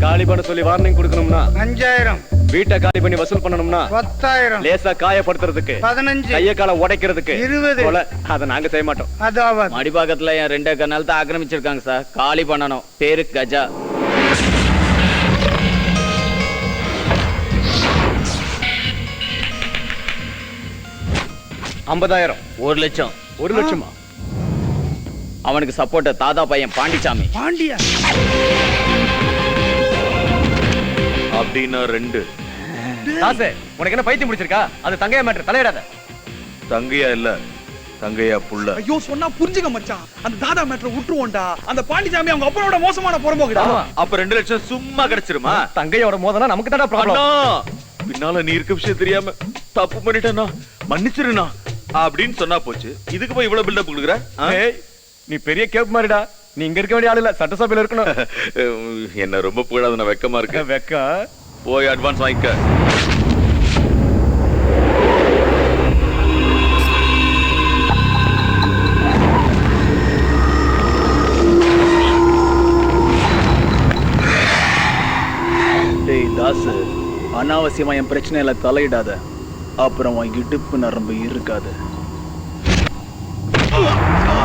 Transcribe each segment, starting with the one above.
காலி பண்ண சொல்லி வார்னிங் கொடுக்கணும்னா அஞ்சாயிரம். வீட்டை காலி பண்ணி வசூல் பண்ணணும்னா பத்தாயிரம். லேசா காயப்படுத்துறதுக்கு பதினஞ்சு. கைய கால உடைக்கிறதுக்கு இருபது. அத நாங்க செய்ய மாட்டோம். அதாவது. மடிப்பாக்கத்துல என் ரெண்டு ஏக்கர் நிலத்தை ஆக்கிரமிச்சிருக்காங்க சார். காலி பண்ணணும். பேரு கஜா. ஐம்பதாயிரம். ஒரு லட்சம். ஒரு லட்சமா? அவனுக்கு சப்போர்ட்ட தாதா பையன் பாண்டிச்சாமி. பாண்டியா? அப்படின்னா ரெண்டு. தாசு உனக்கு என்ன பைத்தியம் முடிச்சிருக்கா அது தங்கையா மேட்டர் தலையிடாத. தங்கையா இல்ல தங்கையா புள்ள. ஐயோ சொன்னா புரிஞ்சுக்க மச்சான். அந்த தாதா மேட்ல விட்டுருவோம்டா அந்த பாண்டிசாமி அவங்க அப்பனோட மோசமான புறம்போக்குடா அப்ப ரெண்டு லட்சம் சும்மா கிடைச்சிருமா? தங்கையோட மோதனா நமக்கு தானே ப்ராப்ளம் பின்னால நீ இருக்க விஷயம் தெரியாம தப்பு பண்ணிட்டேன்னா மன்னிச்சிருண்ணா. அப்படின்னு சொன்னா போச்சு. இதுக்கு போய் இவ்வளவு பில்டப் கொடுக்குற? நீ பெரிய கேப் மாதிரிடா நீ இங்க இருக்க வேண்டிய ஆளு இல்ல சட்டசபையில இருக்கணும். என்ன ரொம்ப புகழாத நான் வெக்கமா இருக்கு. வெக்கா? போய் அட்வான்ஸ் வாங்கிக்க. தாசு அனாவசியமா என் பிரச்சனையில தலையிடாத. அப்புறம் இடுப்பு நரம்பு இருக்காது.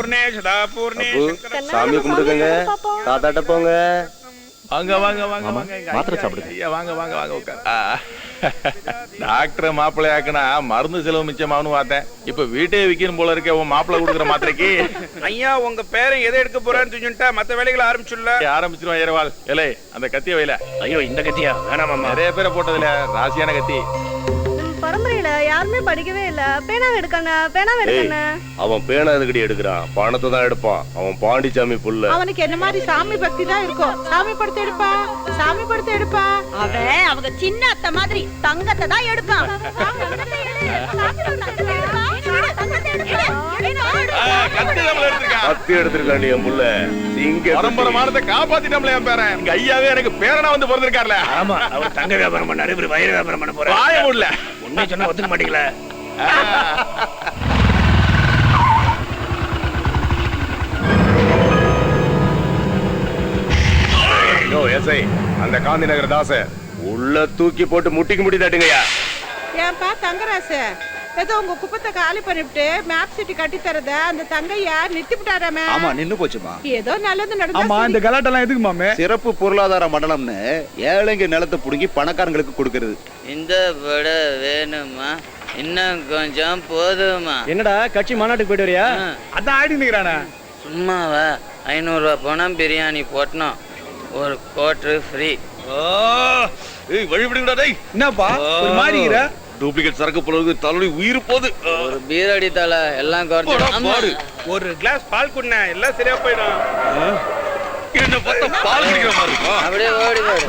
அன்னபூர்ணே சதாபூர்ணே சாமி கும்பிட்டுக்கங்க. தாத்தாட்ட போங்க. வாங்க வாங்க வாங்க வாங்க இங்க மாத்திரை ஐயா, சாப்பிடுங்க. ஐயா, வாங்க வாங்க வாங்க உட்கார். ஆ. டாக்டர் மாப்பிள்ளை ஆக்குனா மருந்து செலவு மிச்சமானு பார்த்தேன். இப்ப வீட்டே விக்கணும் போல இருக்க உன் மாப்பிள்ளை கொடுக்குற மாத்திரைக்கு. ஐயா உங்க பேரன் எதை எடுக்க போறான்னு சொல்லிட்டா மத்த வேலைகளை ஆரம்பிச்சுள்ள ஆரம்பிச்சிருவான் ஏரவாள் ஏலே அந்த கத்திய வைல ஐயோ இந்த கத்தியா? வேணாம் நிறைய பேரை போட்டதுல ராசியான கத்தி. பரம்பரையில யாருமே படிக்கவே இல்ல. பேனாவை எடுக்கணும் பேனாவை எடுக்கணும் அவன் பேனா எதுக்கடி எடுக்கிறான்? பணத்தை தான் எடுப்பான். அவன் பாண்டிச்சாமி புள்ள அவனுக்கு என்ன மாதிரி சாமி பக்தி தான் இருக்கும் சாமி படத்தை எடுப்பா சாமி படத்தை எடுப்பா. அவன் அவங்க சின்ன அத்தை மாதிரி தங்கத்தை தான் எடுப்பான். கத்தி எடுத்திருக்கான். என் புள்ள சிங்க பரம்பரை மானத்தை காப்பாத்திட்டோம்ல என் பேரன். எங்க ஐயாவே எனக்கு பேரனா வந்து பிறந்திருக்காருல. ஆமா அவர் தங்க வியாபாரம் பண்ணாரு இவர் வயிறு வியாபாரம் பண்ண போறாரு. வாய முடியல உண்மை சொன்னா ஒத்துக்க மாட்டீங்களா? யோ எஸ்ஐ அந்த காந்தி நகர் தாச உள்ள தூக்கி போட்டு முட்டிக்கு முட்டி தட்டுங்கய்யா. ஏன்பா தங்கராசு? ஏதோ உங்க குப்பத்தை காலி பண்ணிவிட்டு மேப் சிட்டி கட்டி தரத அந்த தங்கையா நிறுத்தி விட்டாராமே ஆமா நின்னு போச்சுமா. ஏதோ நல்லது ஆமா நடந்தா இந்த கலாட்டெல்லாம் எதுக்கு மாமே? சிறப்பு பொருளாதார மண்டலம்னு ஏழைங்க நிலத்தை புடுங்கி பணக்காரங்களுக்கு கொடுக்கறது. இந்த வடை வேணுமா? இன்னும் கொஞ்சம் போதுமா? என்னடா கட்சி மாநாட்டுக்கு போயிட்டு வரியா? அதான் ஆடி நிக்கிறானே. சும்மாவா? ஐநூறுரூவா பணம் பிரியாணி போட்டணும். ஒரு கோட்ரு ஃப்ரீ ஓ ஏய் வழி விடுங்கடா டேய். என்னப்பா ஒரு மாறிக்கிற டூப்ளிகேட் சரக்கு போறது தலைவலி உயிர் போகுது. ஒரு பீர் அடி தலை எல்லாம் போடா, குறைஞ்சிடும் பாடு. ஒரு கிளாஸ் பால் குடிண்ணே எல்லாம் சரியா போயிடும். என்ன பார்த்தா பால் குடிக்கிற மாதிரி இருக்கா? அப்படியே ஓடி போயிடு.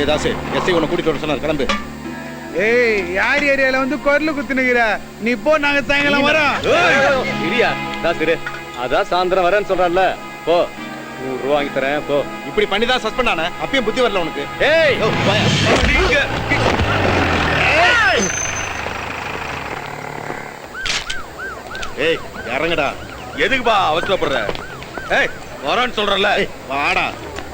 ஏ தாசு எஸ்ஐ உன்னை கூட்டிட்டு வர சொன்னார். கிளம்பு. ஏய் யார் ஏரியால வந்து குரல் குத்துனுகிற? நீ போ நாங்க சாயங்காலம் வரோம். இரியா தாசு அதான் சாயந்தரம் வரேன்னு சொல்றான்ல. போ. நூறு ரூபா வாங்கி தரேன் போ. இப்படி பண்ணி தான் சஸ்பெண்ட் ஆன அப்பயும் புத்தி வரல உனக்கு. ஏய் நீங்க ஏய் இறங்குடா. எதுக்குப்பா அவசரப்படுற? ஏய் வரான்னு சொல்றல வாடா.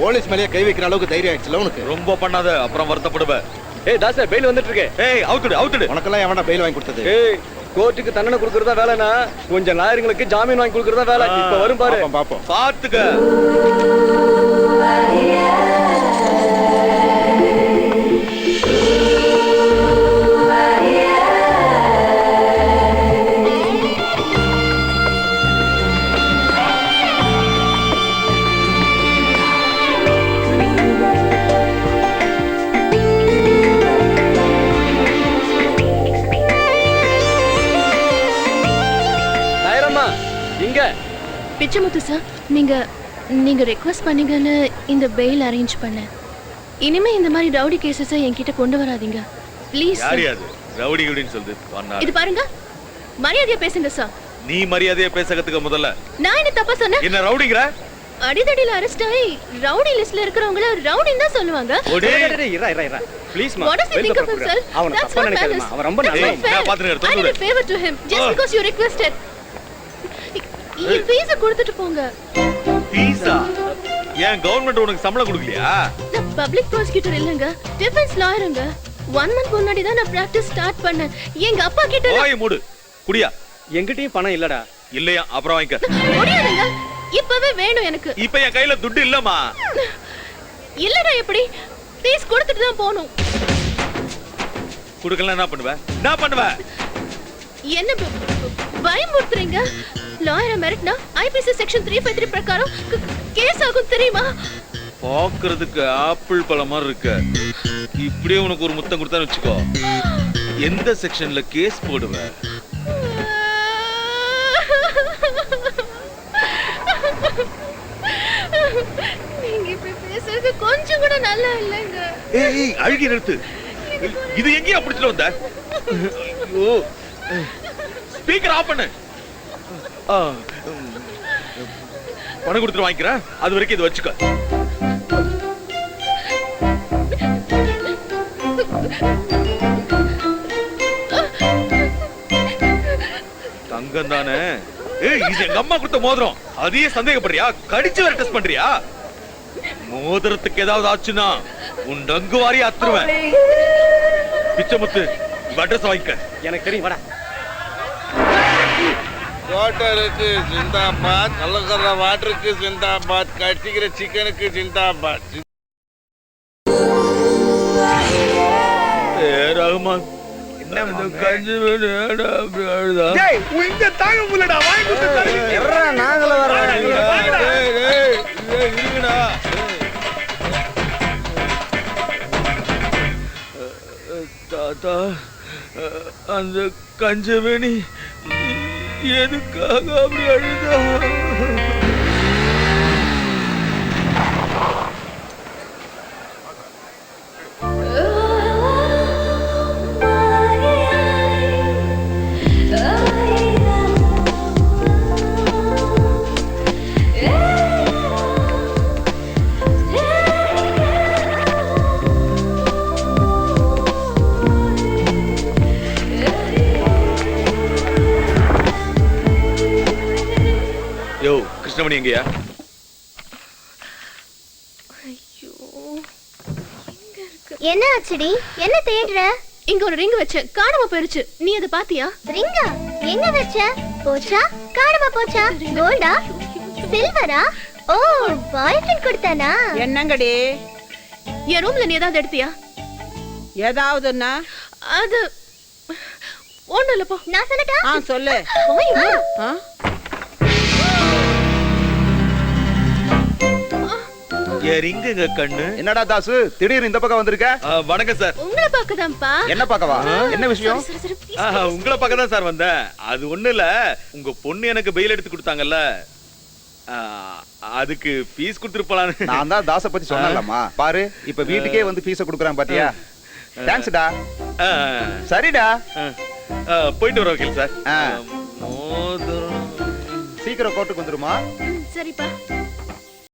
போலீஸ் மேலேயே கை வைக்கிற அளவுக்கு தைரியம் ஆயிடுச்சுல உனக்கு? ரொம்ப பண்ணாத அப்புறம் வருத்தப்படுவ. ஏய் தாசு பெயில் வந்துட்டு இருக்கே. ஏய் அவுத்துடு அவுத்துடு. உனக்கெல்லாம் எவன்டா பெயில் வாங்கி கொடுத்தது? ஏய் கோர்ட்டுக்கு தண்டனை கொடுக்கறதா வேலைனா கொஞ்சம் லாயருங்களுக்கு ஜாமீன் வாங்கி கொடுக்கறதா வேலை. இப்ப வரும் பாரு. பாப்போம் பாத்துக்க. பிச்சமுத்து சார் நீங்க நீங்க ரெக்வஸ்ட் பண்ணீங்கன்னு இந்த பெயில் அரேஞ்ச் பண்ணேன். இனிமே இந்த மாதிரி ரவுடி கேசஸை என்கிட்ட கொண்டு வராதீங்க. ப்ளீஸ் யார் ரவுடி குடின்னு சொல்லுது இது பாருங்க. மரியாதையா பேசுங்க சார் நீ மரியாதையா பேச கத்துக்க முதல்ல. நான் என்ன தப்பா சொன்னேன்? என்ன ரவுடிங்கிற அடிதடியில அரெஸ்ட் ஆகி ரவுடி லிஸ்ட்ல இருக்கிறவங்கள ரவுடின்னு தான் சொல்லுவாங்க. இரா இரா இரா ப்ளீஸ் மா. Does he think of himself? அவன தப்பா நினைக்காதமா. அவன் ரொம்ப That's நல்ல not fair. நான் பாத்துக்கிறேன், I தொட்டு did a favor to him. Just என் ஃபீஸ கொடுத்துட்டு போங்க. பீஸா ஏன் கவர்மெண்ட் உனக்கு சம்பளம் கொடுக்கலையா? நான் பப்ளிக் ப்ராசிக்யூட்டர் இல்லங்க. டிஃபென்ஸ் லாயருங்க ஒன் மந்த் முன்னாடி தான் நான் பிராக்டிஸ் ஸ்டார்ட் பண்ணேன். எங்க அப்பா கிட்ட ஓய் மூடு. குடியா. எங்கிட்டயும் பணம் இல்லடா. இல்லையா? அப்புறம் வாங்கிக்க. முடியாதுங்க. இப்பவே வேணும் எனக்கு. இப்ப என் கையில துட்டு இல்லம்மா. இல்லடா எப்படி? ஃபீஸ் கொடுத்துட்டு தான் போகணும். குடுக்கல என்ன பண்ணுவ? என்ன பண்ணுவ? என்ன பயமுறுத்துறீங்க? லாயரை மிரட்டினா IPC section three five three பிரகாரம் கேஸ் ஆகும் தெரியுமா பாக்குறதுக்கு ஆப்பிள் பழம் மாதிரி இருக்க இப்படியே உனக்கு ஒரு முத்தம் கொடுத்தான்னு வச்சுக்கோ எந்த செக்ஷன்ல கேஸ் போடுவ நீங்க இப்படி பேசுறது கொஞ்சம் கூட நல்லா இல்லைங்க ஏய் அழுகி நிறுத்து இது எங்கேயா பிடிச்சிட்டு வந்த ஐயோ ஸ்பீக்கர் ஆஃப் பண்ணு. பணம் கொடுத்துட்டு வாங்கிக்கிறேன். அது வரைக்கும் இது வச்சுக்க. தங்கம் தானே ஏய் இது எங்க அம்மா கொடுத்த மோதிரம். அதையே சந்தேகப்படுறியா? கடிச்சு வேற டெஸ்ட் பண்றியா? மோதிரத்துக்கு ஏதாவது ஆச்சுன்னா உன் டங்கு வாரி அத்துருவேன். பிச்சமுத்து அட்ரஸ் வாங்கிக்க. எனக்கு தெரியும் வாடா. வாட்டருக்கு ஜிந்தாபாத் கலக்கற வாட்டருக்கு ஜிந்தாபாத் கட்டிக்கிற சிக்கனுக்கு ஜிந்தாபாத். ஏ ரகுமான். நாங்களும் வரோம் டேய், டேய், டேய், இருங்கடா. தாத்தா அந்த கஞ்சவேணி எதுக்காக அப்படி அழுதா? கிருஷ்ணமணி எங்கயா? ஐயோ என்ன ஆச்சுடி? என்ன தேடுற? இங்க ஒரு ரிங் வச்சேன். காணாம போயிருச்சு. நீ அதை பாத்தியா? ரிங்கா? எங்க வச்ச? போச்சா? காணாம போச்சா? கோல்டா? சில்வரா? ஓ பாய் ஃப்ரெண்ட் கொடுத்தானா? என்னங்கடி? என் ரூம்ல நீ ஏதாவது எடுத்தியா? ஏதாவதுன்னா? அது ஒண்ணும் இல்ல போ நான் சொல்லட்டா? ஆ சொல்லு. போய் எரிங்குங்க கண்ணு. என்னடா தாசு? திடீர்னு இந்த பக்கம் வந்திருக்க? வணக்கம் சார். உங்களை பார்க்கதான்ப்பா என்ன பார்க்கவா? என்ன விஷயம்? உங்களை பார்க்க தான் சார் வந்தேன். அது ஒண்ணு இல்ல. உங்க பொண்ணு எனக்கு பெயில் எடுத்து கொடுத்தாங்கல்ல. அதுக்கு ஃபீஸ் கொடுத்துட்டு நான் தான் தாச பத்தி சொன்னேன்லம்மா. பாரு இப்ப வீட்டுக்கே வந்து ஃபீஸ குடுக்குறான் பாத்தியா? தேங்க்ஸ்டா சரிடா. ஆ, ஆ, போயிட்டு வரோம் வக்கீல் சார். சீக்கிரம் கோர்ட்டுக்கு வந்துருமா? சரிப்பா.